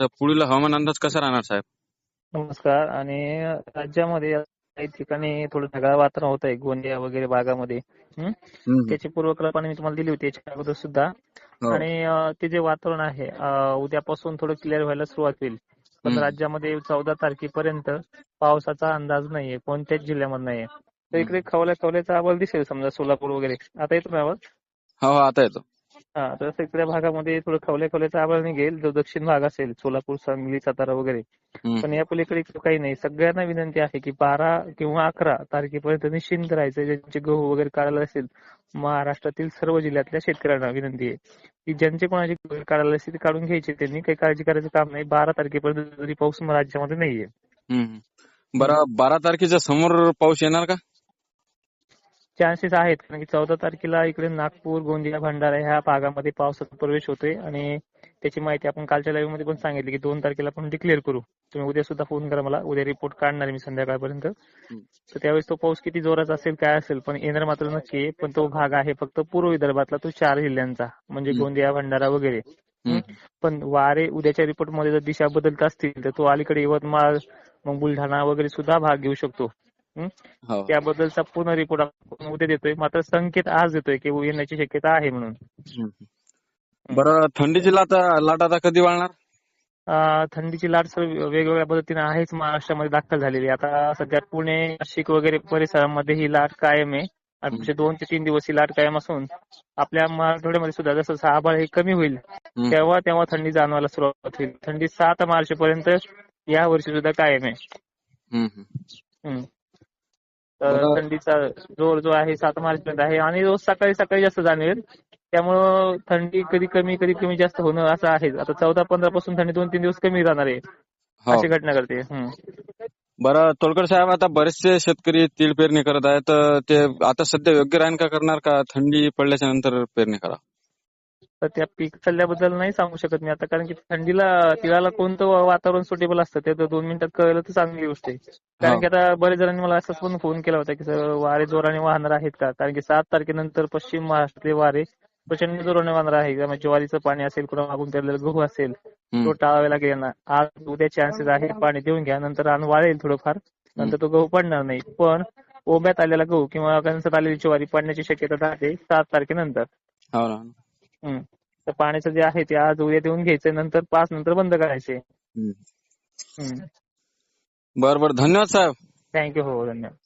तर पुढील हवामान अंदाज कसा राहणार साहेब? नमस्कार. आणि राज्यामध्ये काही ठिकाणी थोडं ढगाळ वातावरण होत आहे गोंदिया वगैरे भागामध्ये. त्याची पूर्वकल्पना मी तुम्हाला दिली होती याच्या अगोदर सुद्धा. हो. आणि ते जे वातावरण आहे उद्यापासून थोडं क्लिअर व्हायला सुरुवात होईल. पण. राज्यामध्ये चौदा तारखेपर्यंत पावसाचा अंदाज नाहीये कोणत्याच जिल्ह्यामध्ये नाहीये. तर इकडे खवल्या खवल्याचा आवाज दिसेल समजा सोलापूर वगैरे. आता येतो ना आवाज? हो हो आता येतो. हा तर इकडे भागामध्ये थोडं खवल्या खवल्याचा आवाज निघेल जो दक्षिण भाग असेल सोलापूर सांगली सातारा वगैरे. पण या पलीकडे काही नाही. सगळ्यांना विनंती आहे की बारा किंवा अकरा तारखेपर्यंत निश्चिंत राहायचं. ज्यांचे गहू वगैरे काढायला असेल महाराष्ट्रातील सर्व जिल्ह्यातल्या शेतकऱ्यांना विनंती आहे. की ज्यांचे कोणाचे गहू काढायला असेल ते काढून घ्यायचे. त्यांनी काही काळजी करायचं काम नाही. बारा तारखेपर्यंत तरी पाऊस राज्यामध्ये नाहीये. बारा तारखेच्या समोर पाऊस येणार का? चान्सेस आहेत. कारण की चौदा तारखेला इकडे नागपूर गोंदिया भंडारा ह्या भागामध्ये पावसाचा प्रवेश होतोय. आणि त्याची माहिती आपण कालच्या लाईव्हमध्ये पण सांगितली की दोन तारखेला आपण डिक्लेअर करू. तुम्ही उद्या सुद्धा फोन करा मला. उद्या रिपोर्ट काढणार मी संध्याकाळपर्यंत. तर त्यावेळेस तो पाऊस किती जोराचा असेल काय असेल पण येणार मात्र नक्की आहे. पण तो भाग आहे फक्त पूर्व विदर्भातला तो चार जिल्ह्यांचा. म्हणजे. गोंदिया भंडारा वगैरे. पण वारे उद्याच्या रिपोर्टमध्ये जर दिशा बदलत असतील तर तो अलीकडे यवतमाळ मग बुलढाणा वगैरे सुद्धा भाग घेऊ शकतो. त्याबद्दलचा पूर्ण रिपोर्ट आपण उद्या देतोय. मात्र संकेत आज देतोय की येण्याची शक्यता आहे म्हणून. बरं थंडीची लाट लाट आता कधी वाळणार अं, थंडीची लाट सर वेगवेगळ्या पद्धतीने आहेच. महाराष्ट्रामध्ये दाखल झालेली. आता सध्या पुणे नाशिक वगैरे परिसरामध्ये ही लाट कायम आहे. आणि दोन ते तीन दिवस ही लाट कायम असून आपल्या मराठवाड्यामध्ये सुद्धा जसं जसं आभाळ हे कमी होईल. तेव्हा तेव्हा थंडी जाणवायला सुरुवात होईल. थंडी सात मार्च पर्यंत या वर्षी सुद्धा कायम आहे हम्म. हम्म. हम्म. तर बरं. थंडीचा जोर जो आहे सात मार्च पर्यंत आहे आणि रोज सकाळी सकाळी जास्त जाणवेल. त्यामुळं थंडी कधी कमी कधी कमी जास्त होणं असं आहे. आता चौदा पंधरा पासून थंडी दोन तीन दिवस कमी राहणार आहे. हो. अशी घटना घडते. बरं तोडकर साहेब आता बरेचसे शेतकरी तीळ पेरणी करत आहेत. ते आता सध्या योग्य राहील का करणार का? थंडी पडल्याच्या नंतर पेरणी करा. तर त्या पीक सल्ल्याबद्दल नाही सांगू शकत मी आता कारण की थंडीला तिळाला कोणतं वातावरण सुटेबल असतं ते तर दोन मिनिटात कळलं तर चांगली गोष्ट आहे. कारण की आता बरेच जणांनी मला असंच पण फोन केला होता की सर वारे जोराने वाहणार आहेत का? कारण की सात तारखेनंतर पश्चिम महाराष्ट्रातले वारे प्रचंड जोराने वाहणार आहे. त्यामुळे ज्वारीचं पाणी असेल कुणा मागून पेरलेलं गहू असेल तो. टाळावा लागेल यांना. आज उद्या चान्सेस आहे पाणी देऊन घ्या नंतर रान वाळेल थोडंफार नंतर तो गहू पडणार नाही. पण ओब्यात आलेला गहू किंवा कणसात आलेली ज्वारी पडण्याची शक्यता राहते सात तारखेनंतर. हो ना. तर पाण्याचं जे आहे ते आज उद्या देऊन घ्यायचं नंतर पाच नंतर बंद करायचे हम्म. बरं बरं. धन्यवाद साहेब. थँक्यू हो धन्यवाद.